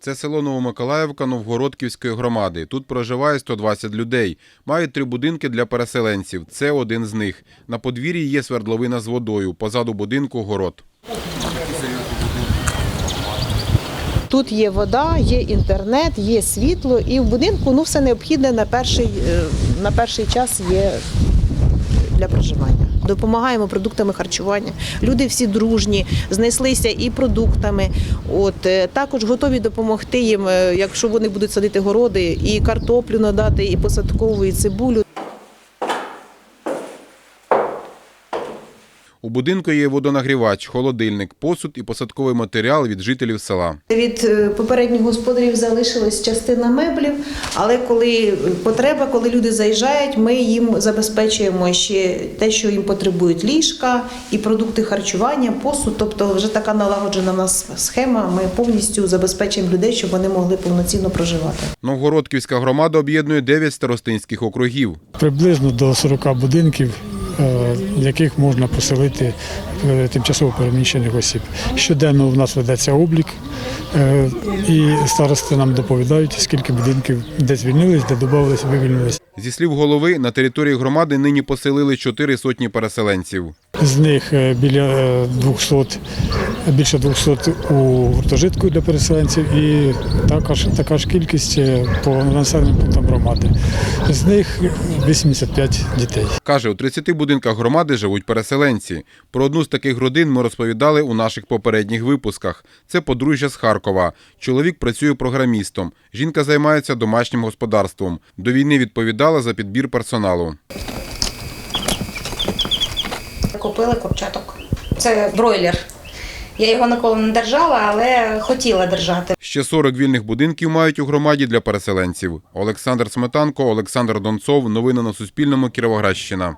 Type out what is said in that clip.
Це село Новомиколаївка Новгородківської громади. Тут проживає 120 людей. Мають три будинки для переселенців. Це один з них. На подвір'ї є свердловина з водою. Позаду будинку город. Тут є вода, є інтернет, є світло, і в будинку ну, все необхідне на перший, е, на перший час є для проживання. Допомагаємо продуктами харчування. Люди всі дружні, знеслися і продуктами. От е, також готові допомогти їм, е, якщо вони будуть садити городи, і картоплю надати, і посадкову, і цибулю. У будинку є водонагрівач, холодильник, посуд і посадковий матеріал від жителів села. Від е, попередніх господарів залишилась частина меблів, але коли потреба, коли люди заїжджають, ми їм забезпечуємо ще те, що їм потребують ліжка і продукти харчування, посуд. Тобто вже така налагоджена в нас схема. Ми повністю забезпечуємо людей, щоб вони могли повноцінно проживати. Новгородківська громада об'єднує 9 старостинських округів. Приблизно до 40 будинків, яких можна поселити е, тимчасово переміщених осіб. Щоденно в нас ведеться облік, е, і старости нам доповідають, скільки будинків де звільнились, де додавалися, вивільнились. Зі слів голови, на території громади нині поселили чотири сотні переселенців. З них е, біля е, 200, більше 200 у гуртожитку для переселенців і також така ж кількість е, по населеним пунктам громади. З них 85 дітей. Каже, у 30 будинках громади живуть переселенці. Про одну з таких родин ми розповідали у наших попередніх випусках. Це подружжя з Харкова. Чоловік працює програмістом. Жінка займається домашнім господарством. До війни відповідала за підбір персоналу. Купили курчаток. Це бройлер. Я його ніколи не держала, але хотіла держати. Ще 40 вільних будинків мають у громаді для переселенців. Олександр Сметанко, Олександр Донцов. Новини на Суспільному. Кіровоградщина.